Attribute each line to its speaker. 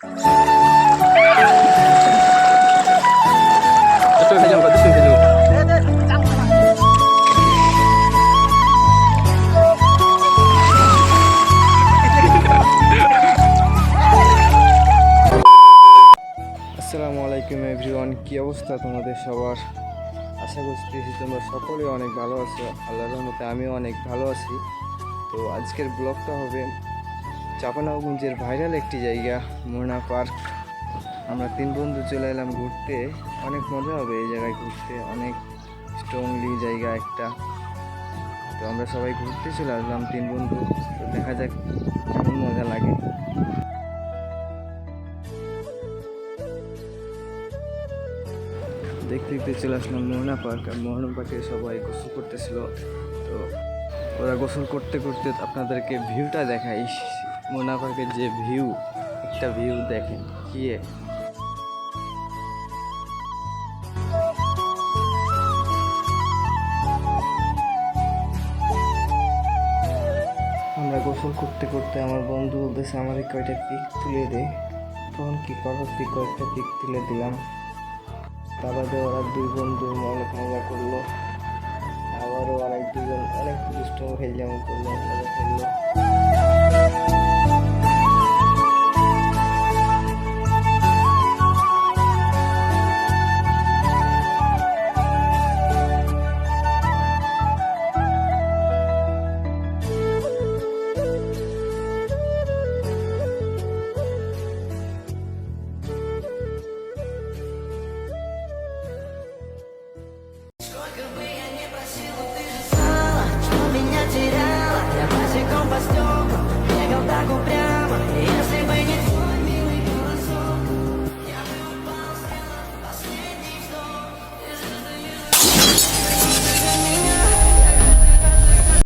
Speaker 1: আসসালামু আলাইকুম এভরিওয়ান, কী অবস্থা তোমাদের সবার? আশা করতেছি তোমরা সকলে অনেক ভালো আছো, আল্লাহর রহমতে আমিও অনেক ভালো আছি। তো আজকের ব্লগটা হবে চাপানাগঞ্জের ভাইরাল একটি জায়গা মোহনা পার্ক। আমরা তিন বন্ধু চলে এলাম ঘুরতে। অনেক মজা হবে এই জায়গায় ঘুরতে। অনেক স্ট্রংলি জায়গা একটা। তো আমরা সবাই ঘুরতে চলে আসলাম তিন বন্ধু। তো দেখা যাক কেমন মজা লাগে। দেখতে দেখতে চলে আসলাম মোহনা পার্ক। আর মোহনা পার্কে সবাই গোসল করতেছিল। তো ওরা গোসল করতে করতে আপনাদেরকে ভিউটা দেখাই। মোহনা পার্কের যে ভিউ, একটা ভিউ দেখেন, কি আমরা গোসল করতে করতে আমার বন্ধু বলতেছে আমাদের কয়টা পিক তুলে দে। তখন কি করো তুই কয়েকটা পিক তুলে দিলাম। তারপরে ওরা দুই বন্ধু অনেক মজা করল। আবারও অনেক দুজন অনেক দুষ্ট খেললাম করল, মজা করল।